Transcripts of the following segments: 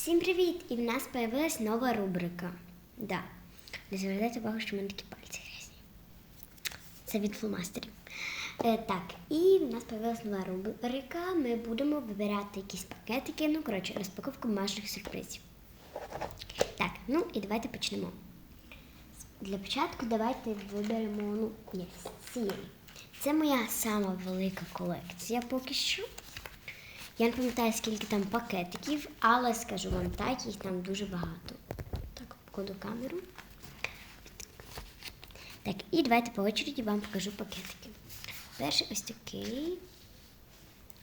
Всім привіт! І в нас з'явилась нова рубрика. Да. Не звертайте увагу, що в мене такі пальці грязні. Це від фломастерів. Е, так, і в нас з'явилась нова рубрика. Ми будемо вибирати якісь пакетики. Ну, коротше, розпаковку домашніх сюрпризів. Так, ну і давайте почнемо. Для початку давайте виберемо, ну, ні, цієї. Це моя сама велика колекція поки що. Я не пам'ятаю, скільки там пакетиків, але скажу вам так, їх там дуже багато. Так, покладу камеру. Так, і давайте по очереді вам покажу пакетики. Перший ось такий.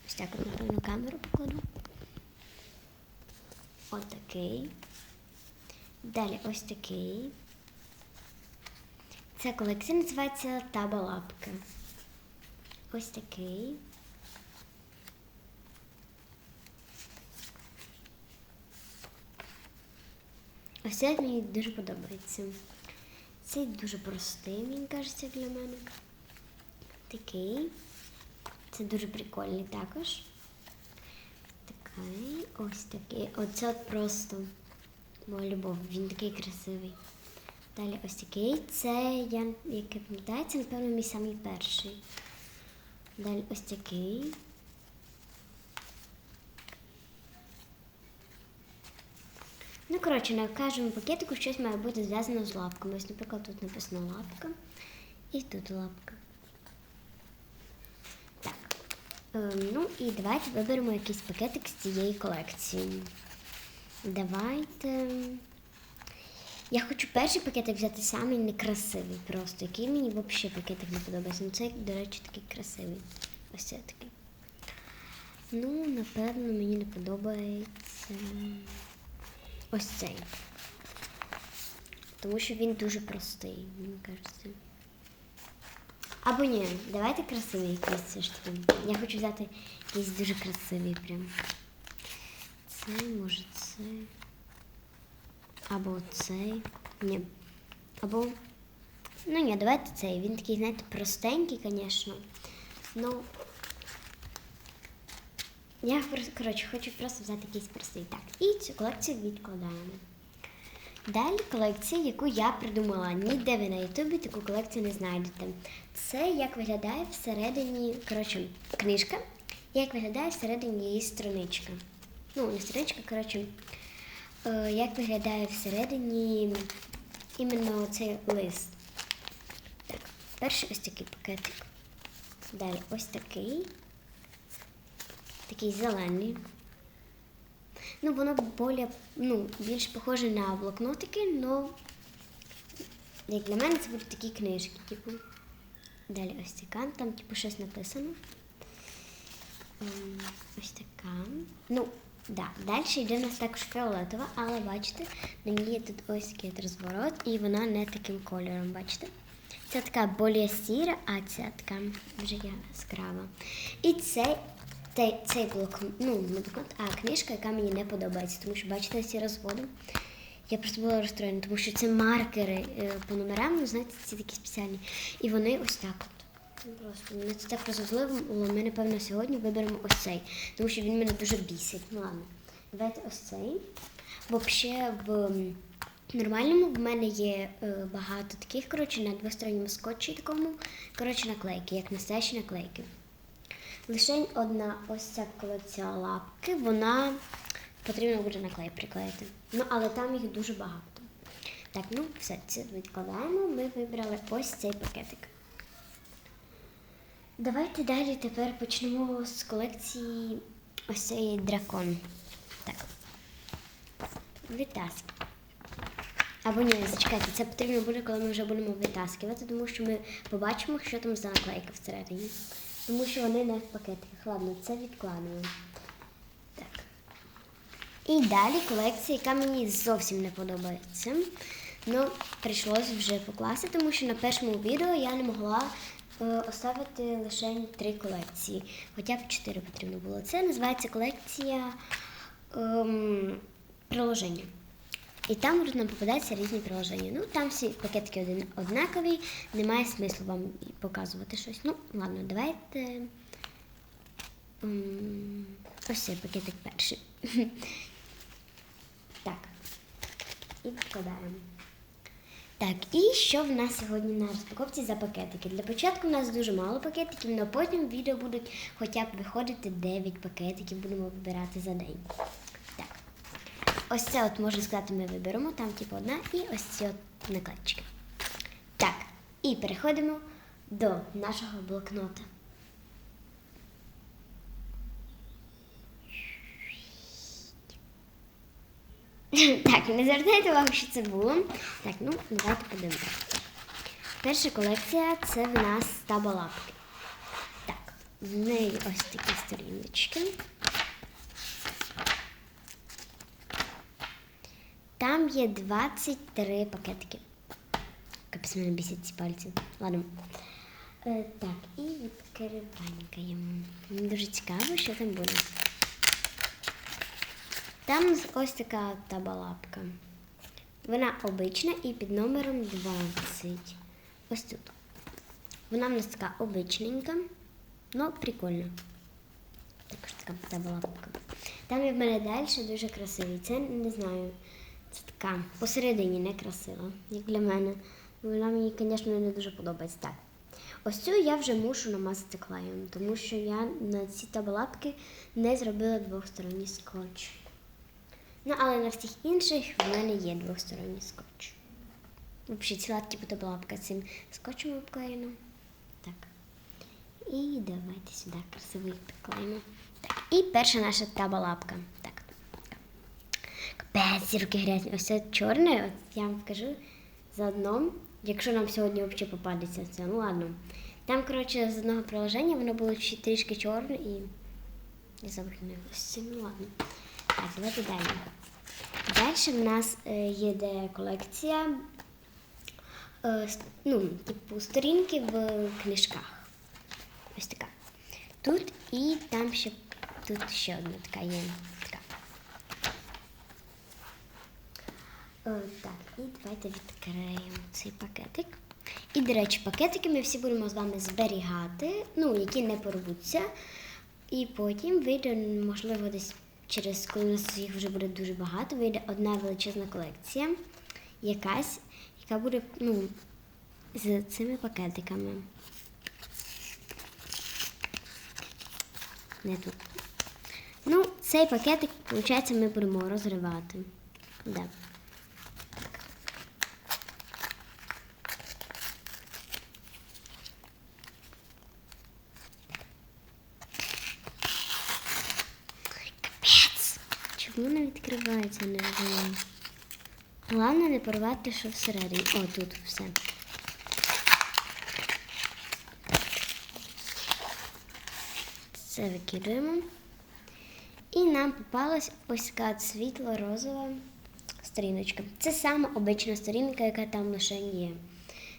Ось так от, напевно, камеру покладу. Ось такий. Далі ось такий. Ця колекція називається Таба лапка. Ось такий. Ось цей мені дуже подобається. Цей дуже простий, мені кажеться, для мене. Такий. Це дуже прикольний також. Такий, ось такий. Оце просто моя любов. Він такий красивий. Далі ось такий. Це, я, як пам'ятаю, це, напевно, мій самий перший. Далі ось такий. Ну, коротше, на кожному пакетику щось має бути зв'язано з лапками. Ось, наприклад, тут написано лапка і тут лапка. Так. Ем, ну і давайте виберемо якийсь пакетик з цієї колекції. Давайте. Я хочу перший пакетик взяти самий некрасивий, просто який мені взагалі пакетик не подобається. Ну, цей, до речі, такий красивий. Ось це такий. Ну, напевно, мені не подобається ось цей. Тому що він дуже простий, мені кажеться. Або ні, давайте красивий якийсь все ж таки. Я хочу взяти якийсь дуже красивий прям. Цей, може цей. Або цей. Ні. Або. Ну ні, давайте цей. Він такий, знаєте, простенький, звісно. Ну. Я коротше, хочу просто взяти якийсь простий. Так, і цю колекцію відкладаємо. Далі колекція, яку я придумала. Ніде ви на Ютубі таку колекцію не знайдете. Це як виглядає всередині, коротше, книжка, як виглядає всередині її страничка. Ну, не страничка, коротше, е, як виглядає всередині іменно цей лист. Так, перший ось такий пакетик. Далі ось такий. Такий зелений. Ну, воно более, ну, більш похоже на блокнотики, але як для мене це будуть такі книжки, типу. Далі ось така, там типу щось написано. Ем, ось така. Ну, да. Далі йде у нас також фіолетова, але бачите, на ній є тут ось такий розворот, і вона не таким кольором, бачите? Це така більш сіра, а ця така вже яскрава. І цей цей, блок, ну, не блокнот, а книжка, яка мені не подобається, тому що бачите ці розводи. Я просто була розстроєна, тому що це маркери е, по номерам, ну, знаєте, ці такі спеціальні. І вони ось так от. Просто мене це так розозливо, але ми, напевно, сьогодні виберемо ось цей, тому що він мене дуже бісить. Ну ладно, давайте ось цей. Бо в нормальному в мене є е, багато таких, коротше, на двосторонньому скотчі такому, коротше, наклейки, як настоящі наклейки. Лише одна ось ця колекція лапки, вона потрібно буде наклей приклеїти. Ну, але там їх дуже багато. Так, ну все, це відкладаємо. Ми вибрали ось цей пакетик. Давайте далі тепер почнемо з колекції ось цей дракон. Так. Витаски. Або ні, зачекайте, це потрібно буде, коли ми вже будемо витаскувати, тому що ми побачимо, що там за наклейка всередині тому що вони не в пакетиках. Ладно, це відкладуємо. Так. І далі колекція, яка мені зовсім не подобається. Ну, прийшлося вже покласти, тому що на першому відео я не могла е, оставити лише три колекції. Хоча б чотири потрібно було. Це називається колекція ем, приложення. І там будуть нам попадатися різні приложення. Ну, там всі пакетики однакові, немає смислу вам показувати щось. Ну, ладно, давайте. Ось цей пакетик перший. відкладаємо. Так, і що в нас сьогодні на розпаковці за пакетики? Для початку в нас дуже мало пакетиків, але потім в відео будуть хоча б виходити 9 пакетиків, будемо вибирати за день. Ось це от можна сказати, ми виберемо, там типу одна, і ось ці от накладчики. Так, і переходимо до нашого блокнота. Так, не звертайте увагу, що це було. Так, ну давайте подивимося. Перша колекція це в нас табалапки. Так, в неї ось такі сторіночки. Там є 23 пакетики. Капець мене бісять ці пальці. Ладно. Е, так, і відкриванькаємо. Мені дуже цікаво, що там буде. Там ось така табалапка. Вона обична і під номером 20. Ось тут. Вона в нас така обичненька, але прикольна. Також така табалапка. Там є в мене далі дуже красивий. Це не знаю. Це така посередині не красива, як для мене. Вона мені, звісно, не дуже подобається. Так. Ось цю я вже мушу намазати клеєм, тому що я на ці табалапки не зробила двосторонній скотч. Ну, але на всіх інших в мене є двосторонній скотч. Взагалі ціла типу табалапка цим скотчем обклеєна. Так. І давайте сюди красиво їх. Так, і перша наша табалапка. Капець, руки грязні. Ось це чорне, от я вам покажу заодно, якщо нам сьогодні взагалі попадеться це, ну ладно. Там, коротше, з одного приложення воно було трішки чорне і. Я завихнилася. Ну ладно. Так, давайте далі. Далі в нас е, є колекція, е, ну, типу, сторінки в книжках. Ось така. Тут і там ще тут ще одна така є. Така. Е, так, і давайте відкриємо цей пакетик. І, до речі, пакетики ми всі будемо з вами зберігати, ну, які не порвуться. І потім вийде, можливо, десь через коли у нас їх вже буде дуже багато, вийде одна величезна колекція, якась, яка буде ну, з цими пакетиками. Не тут. Ну, цей пакетик, виходить, ми будемо розривати. Да. відкривається не розумію. Головне не порвати, що всередині. О, тут все. Це викидуємо. І нам попалась ось така світло розова сторіночка. Це саме обична сторінка, яка там лише є.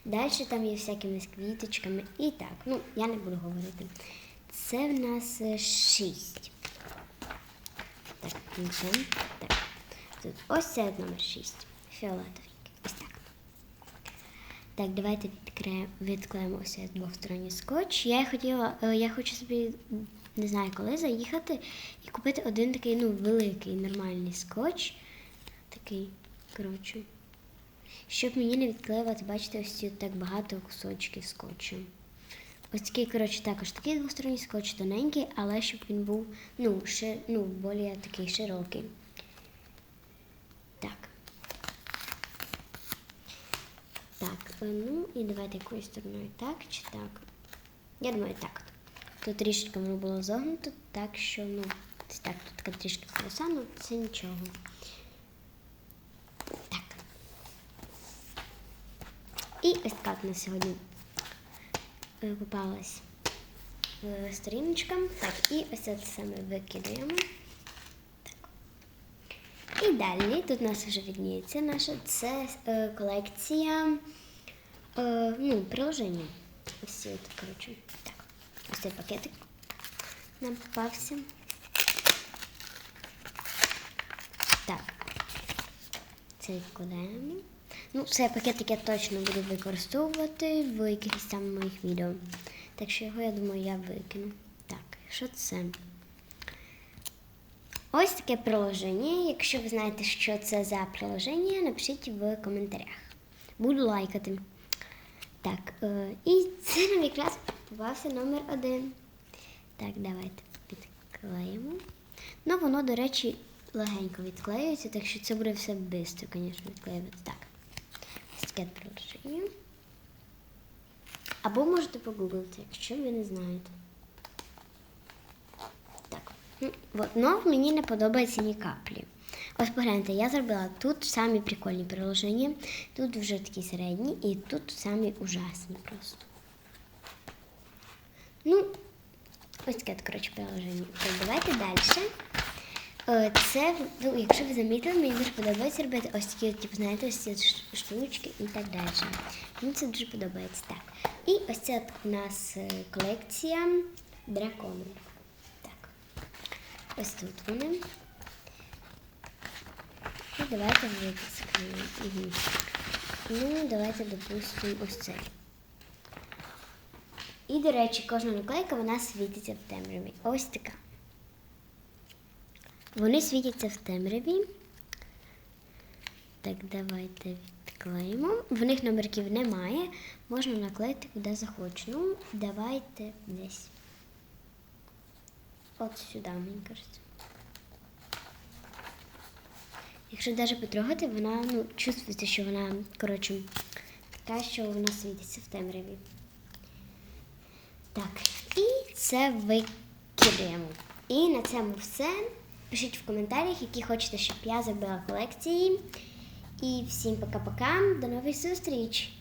Далі там є всякими квіточками. І так, ну, я не буду говорити. Це в нас 6 джин. Так. Тут ось це номер 6. Фіолетовенький. Ось так. Так, давайте відклеїмо ось з скотч. Я хотіла, е, я хочу собі не знаю коли заїхати і купити один такий ну, великий нормальний скотч. Такий, коротше. Щоб мені не відклеювати, бачите, ось тут так багато кусочків скотчу. Ось такий, коротше, також такий двосторонній скотч тоненький, але щоб він був, ну, ши, ну, більш такий широкий. Так. Так, е, ну і давайте якоюсь стороною так чи так. Я думаю, так. Тут трішки воно було загнуто, так що, ну, так, тут така трішки полоса, ну це нічого. Так. І ось така от на сьогодні попалась е, сторіночка. Так, і ось це ми викидаємо. Так. І далі тут у нас вже відніється наша це е, колекція е, ну, приложення. Ось от, коротше. Так. Ось цей пакетик нам попався. Так. Це відкладаємо. Ну, цей пакетик я точно буду використовувати в якихось там моїх відео. Так що його, я думаю, я викину. Так, що це? Ось таке приложення. Якщо ви знаєте, що це за приложення, напишіть в коментарях. Буду лайкати. Так, е, і це нам якраз попався номер один. Так, давайте підклеїмо. Ну, воно, до речі, легенько відклеюється, так що це буде все швидко, звісно, відклеювати. Так. Ось таке приложення. Або можете погуглити, якщо ви не знаєте. Так. Ну, от, но мені не подобається ні каплі. Ось погляньте, я зробила тут самі прикольні приложення, тут вже такі середні, і тут самі ужасні просто. Ну, ось таке, коротше, приложення. Давайте далі. Е, Це, ну, якщо ви замітили, мені дуже подобається робити ось такі, типу, знаєте, ось ці штучки і так далі. Мені це дуже подобається. Так. І ось це у нас е, колекція драконів. Так. Ось тут вони. І давайте витискаємо. Угу. Ну, давайте допустимо ось цей. І, до речі, кожна наклейка вона світиться в темряві. Ось така. Вони світяться в темряві. Так, давайте відклеїмо. В них номерків немає. Можна наклеїти куди захочу. Ну, давайте десь. От сюди, мені кажеться. Якщо навіть потрогати, вона ну, чувствується, що вона, коротше, така, що вона світиться в темряві. Так, і це викидаємо. І на цьому все. Пишіть в коментарях, які хочете, щоб я зробила колекції. І всім пока-пока. До нових зустріч!